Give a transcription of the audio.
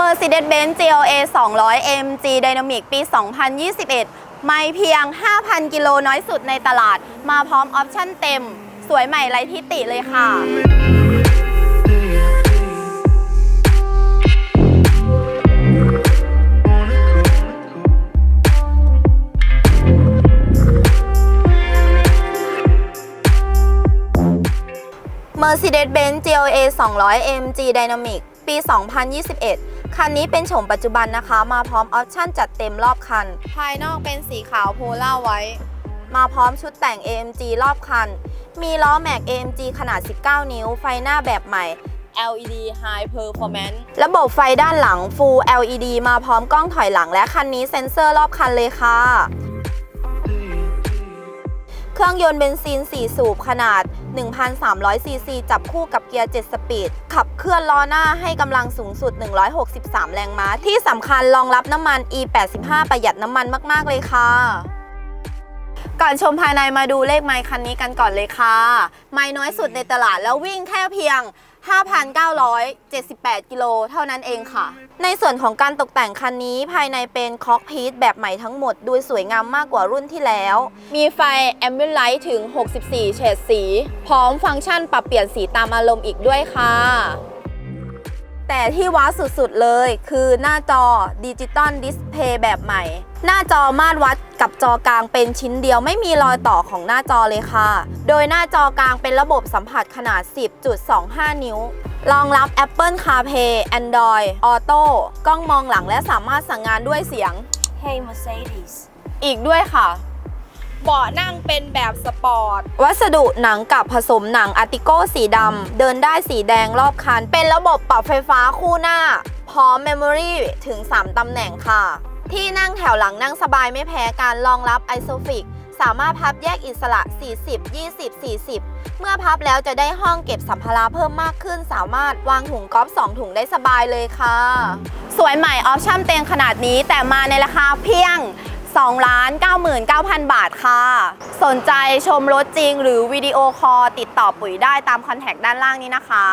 Mercedes-Benz GLA 200 AMG Dynamic ปี 2021 ไม่เพียง 5,000 กิโลน้อยสุดในตลาด มาพร้อมออปชั่นเต็ม สวยใหม่ไร้ทิติเลยค่ะเ Mercedes-Benz GLA 200 AMG Dynamic ปี 2021 คันนี้เป็นโฉมปัจจุบันนะคะ มาพร้อมออปชั่นจัดเต็มรอบคัน ภายนอกเป็นสีขาวโพล่าไว้ มาพร้อมชุดแต่ง AMG รอบคัน มีล้อแม็ก AMG ขนาด 19 นิ้ว ไฟหน้าแบบใหม่ LED High Performance ระบบไฟด้านหลัง Full LED มาพร้อมกล้องถอยหลังและคันนี้เซ็นเซอร์รอบคันเลยค่ะ เครื่องยนต์เบนซิน 4 สูบขนาด 1,300 ซีซีจับคู่กับเกียร์ 7 สปีด ขับเคลื่อนล้อหน้าให้กำลังสูงสุด 163 แรงม้า ที่สำคัญรองรับน้ำมัน E85 ประหยัดน้ำมันมาก ๆ เลยค่ะ ก่อนชมภายในมาดูเลขไมค์คันนี้กันก่อนเลยค่ะ ไมค์น้อยสุดในตลาดแล้ววิ่งแค่เพียง 5,978 กิโลเท่านั้นเองค่ะ ในส่วนของการตกแต่งคันนี้ภายในเป็นคอกพีทแบบใหม่ทั้งหมด ดูสวยงามมากกว่ารุ่นที่แล้ว มีไฟ Ambient Light ถึง 64 เฉดสี พร้อมฟังก์ชันปรับเปลี่ยนสีตามอารมณ์อีกด้วยค่ะ แต่ที่ว้าสุดๆเลย คือหน้าจอดิจิตอลดิสเพย์แบบใหม่ หน้าจอมาตรวัดกับจอกลางเป็นชิ้นเดียวไม่มีรอยต่อของหน้าจอเลยค่ะ โดยหน้าจอกลางเป็นระบบสัมผัสขนาด 10.25 นิ้ว รองรับ Apple CarPlay Android Auto กล้องมองหลังและสามารถสั่งงานด้วยเสียง Hey Mercedes อีกด้วยค่ะเบาะนั่งเป็นแบบสปอร์ต วัสดุหนังกับผสมหนังอาร์ติโกสีดำ เดินได้สีแดงรอบคัน เป็นระบบปรับไฟฟ้าคู่หน้า พร้อมเมมโมรีถึง 3 ตำแหน่งค่ะ ที่นั่งแถวหลังนั่งสบายไม่แพ้การรองรับไอโซฟิก สามารถพับแยกอิสระ 40 20 40 เมื่อพับแล้วจะได้ห้องเก็บสัมภาระเพิ่มมากขึ้น สามารถวางถุงก๊อฟ2ถุงได้สบายเลยค่ะ สวยใหม่ออปชั่นเต็มขนาดนี้แต่มาในราคาเพียง2 99,000 บาทค่ะ สนใจชมรถจริงหรือวิดีโอคอลติดต่อปุ๋ยได้ตามคอนแทคด้านล่างนี้นะคะ